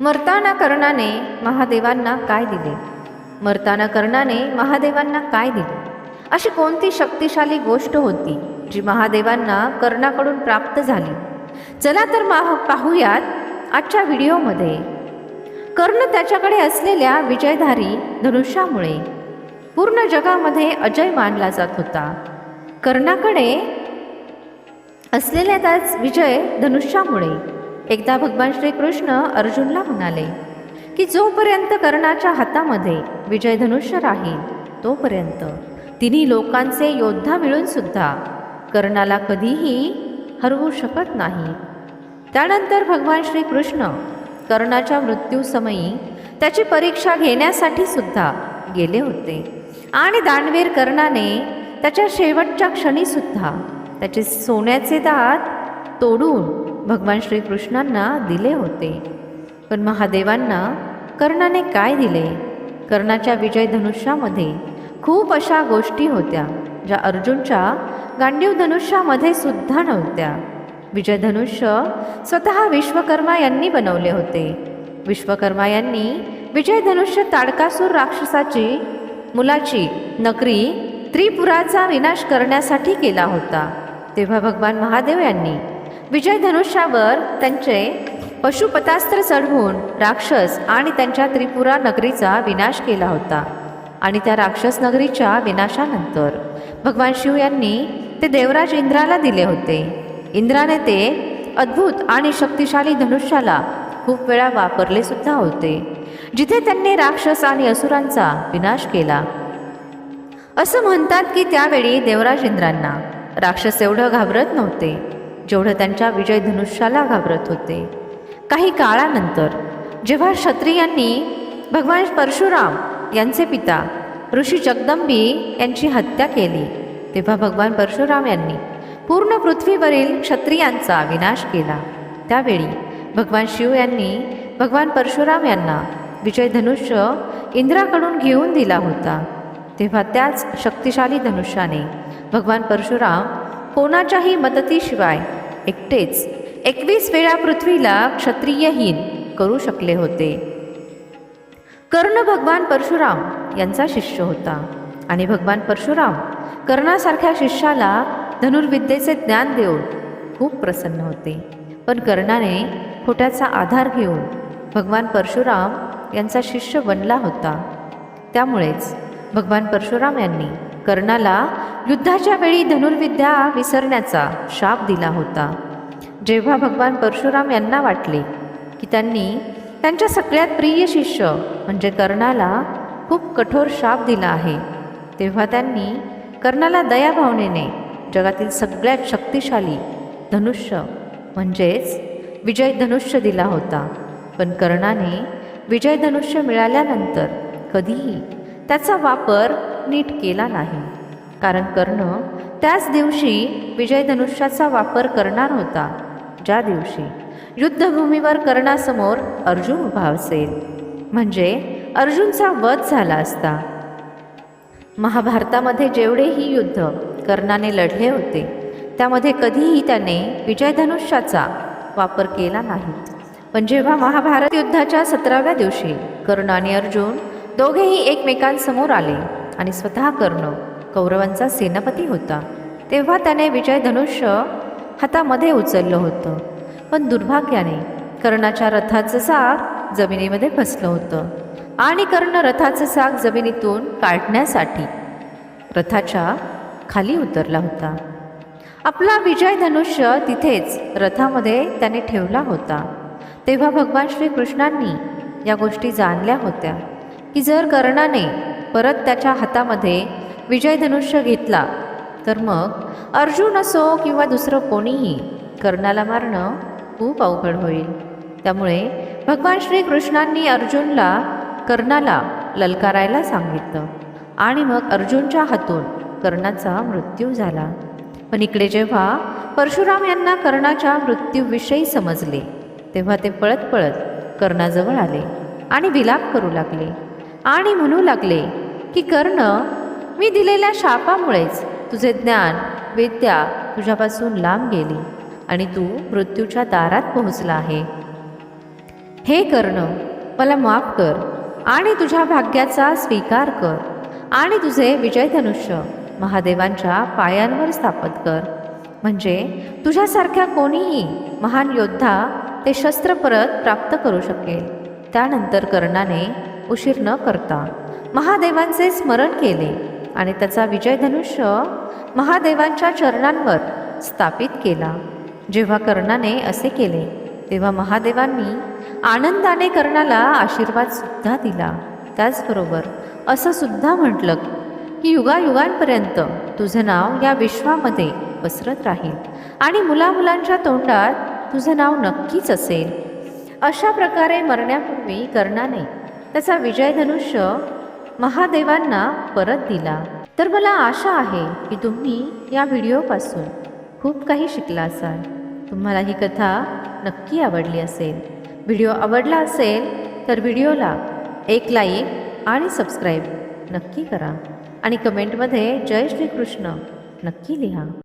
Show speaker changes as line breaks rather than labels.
मरताना कर्णाने महादेवांना काय दिले? मरताना कर्णाने महादेवांना काय दिले? अशी कोणती शक्तिशाली गोष्ट होती जी महादेवांना कर्णाकडून प्राप्त झाली? चला तर माह पाहूयात आजच्या व्हिडिओमध्ये. कर्ण त्याच्याकडे असलेल्या विजयधारी धनुष्यामुळे पूर्ण जगामध्ये अजय मानला जात होता. कर्णाकडे असलेल्या त्याच विजय धनुष्यामुळे एकदा भगवान श्रीकृष्ण अर्जुनला म्हणाले की जोपर्यंत कर्णाच्या हातामध्ये विजयधनुष्य राहील तोपर्यंत तिन्ही लोकांचे योद्धा मिळून सुद्धा कर्णाला कधीही हरवू शकत नाही. त्यानंतर भगवान श्रीकृष्ण कर्णाच्या मृत्यूसमयी त्याची परीक्षा घेण्यासाठी सुद्धा गेले होते आणि दानवीर कर्णाने त्याच्या शेवटच्या क्षणीसुद्धा त्याचे सोन्याचे दात तोडून भगवान श्रीकृष्णांना दिले होते. पण महादेवांना कर्णाने काय दिले? कर्णाच्या विजय धनुष्यामध्ये खूप अशा गोष्टी होत्या ज्या अर्जुनच्या गांडीव धनुष्यामध्ये सुद्धा नव्हत्या. विजय धनुष्य स्वतः विश्वकर्मा यांनी बनवले होते. विश्वकर्मा यांनी विजय धनुष्य ताडकासूर राक्षसाची मुलाची नकरी त्रिपुराचा विनाश करण्यासाठी केला होता. तेव्हा भगवान महादेव यांनी विजय धनुष्यावर त्यांचे पशुपतास्त्र चढवून राक्षस आणि त्यांच्या त्रिपुरा नगरीचा विनाश केला होता आणि त्या राक्षस नगरीच्या विनाशानंतर भगवान शिव यांनी ते देवराज इंद्राला दिले होते. इंद्राने ते अद्भुत आणि शक्तिशाली धनुष्याला खूप वेळा वापरले सुद्धा होते जिथे त्यांनी राक्षस आणि असुरांचा विनाश केला. असं म्हणतात की त्यावेळी देवराज इंद्रांना राक्षस एवढं घाबरत नव्हते. जेवढं त्यांच्या विजय धनुष्याला घाबरत होते. काही काळानंतर जेव्हा क्षत्रियांनी भगवान परशुराम यांचे पिता ऋषी जगदंबी यांची हत्या केली तेव्हा भगवान परशुराम यांनी पूर्ण पृथ्वीवरील क्षत्रियांचा विनाश केला. त्यावेळी भगवान शिव यांनी भगवान परशुराम यांना विजय धनुष्य इंद्राकडून घेऊन दिला होता. तेव्हा त्याच शक्तिशाली धनुष्याने भगवान परशुराम कोणाच्याही मदतीशिवाय एकटेच. एकवीस वेळा पृथ्वीला क्षत्रियहीन करू शकले होते. कर्ण भगवान परशुराम यांचा शिष्य होता. आणि भगवान परशुराम कर्णासारख्या शिष्याला धनुर्विद्येचे ज्ञान देऊन खूप प्रसन्न होते. पण कर्णाने खोट्याचा आधार घेऊन भगवान परशुराम यांचा शिष्य बनला होता. त्यामुळेच भगवान परशुराम यांनी कर्णाला युद्धाच्या वेळी धनुर्विद्या विसरण्याचा शाप दिला होता. जेव्हा भगवान परशुराम यांना वाटले की त्यांनी त्यांच्या सगळ्यात प्रिय शिष्य म्हणजे कर्णाला खूप कठोर शाप दिला आहे तेव्हा त्यांनी कर्णाला दयाभावनेने जगातील सगळ्यात शक्तिशाली धनुष्य म्हणजेच विजय धनुष्य दिला होता. पण कर्णाने विजय धनुष्य मिळाल्यानंतर कधीही त्याचा वापर नीट केला नाही. कारण कर्ण त्याच दिवशी विजयधनुष्याचा वापर करणार होता. ज्या दिवशी युद्धभूमीवर कर्णासमोर अर्जुन उभा असेल. म्हणजे अर्जुनचा वध झाला असता. महाभारतामध्ये जेवढेही युद्ध कर्णाने लढले होते त्यामध्ये कधीही त्याने विजयधनुष्याचा वापर केला नाही. पण जेव्हा महाभारत युद्धाच्या सतराव्या दिवशी कर्ण आणि अर्जुन दोघेही एकमेकांसमोर आले आणि स्वतः कर्ण कौरवांचा सेनापती होता. तेव्हा त्याने विजय धनुष्य हातामध्ये उचललं होतं. पण दुर्भाग्याने कर्णाच्या रथाचं साग जमिनीमध्ये फसलं होतं आणि कर्ण रथाचं साग जमिनीतून काढण्यासाठी रथाच्या खाली उतरला होता. आपला विजय धनुष्य तिथेच रथामध्ये त्याने ठेवला होता. तेव्हा भगवान श्रीकृष्णांनी या गोष्टी जाणल्या होत्या की जर कर्णाने परत त्याच्या हातामध्ये विजयधनुष्य घेतला. तर मग अर्जुन असो किंवा दुसरं कोणीही कर्णाला मारणं खूप अवघड होईल. त्यामुळे भगवान श्रीकृष्णांनी अर्जुनला कर्णाला ललकारायला सांगितलं. आणि मग अर्जुनच्या हातून कर्णाचा मृत्यू झाला. पण इकडे जेव्हा परशुराम यांना कर्णाच्या मृत्यूविषयी समजले तेव्हा ते पळत पळत कर्णाजवळ आले आणि विलाप करू लागले. आणि म्हणू लागले की कर्ण मी दिलेल्या शापामुळेच तुझे ज्ञान विद्या तुझ्यापासून लांब गेली आणि तू मृत्यूच्या दारात पोहोचला आहे. हे कर्ण मला माफ कर आणि तुझ्या भाग्याचा स्वीकार कर आणि तुझे विजयधनुष्य महादेवांच्या पायांवर स्थापित कर. म्हणजे तुझ्यासारख्या कोणीही महान योद्धा ते शस्त्र परत प्राप्त करू शकेल. त्यानंतर कर्णाने उशीर न करता महादेवांचे स्मरण केले आणि त्याचा विजयधनुष्य महादेवांच्या चरणांवर स्थापित केला. जेव्हा कर्णाने असे केले तेव्हा महादेवांनी आनंदाने कर्णाला आशीर्वाद सुद्धा दिला. त्याचबरोबर असं सुद्धा म्हटलं की युगायुगांपर्यंत तुझं नाव या विश्वामध्ये पसरत राहील आणि मुलामुलांच्या तोंडात तुझं नाव नक्कीच असेल. अशा प्रकारे मरण्यापूर्वी कर्णाने त्याचा विजयधनुष्य महादेवांना परत दिला. तर मला आशा आहे की तुम्ही या व्हिडिओपासून खूप काही शिकला असाल. तुम्हाला ही कथा नक्की आवडली असेल. व्हिडिओ आवडला असेल तर व्हिडिओला एक लाईक आणि सबस्क्राईब नक्की करा. आणि कमेंटमध्ये जय श्रीकृष्ण नक्की लिहा.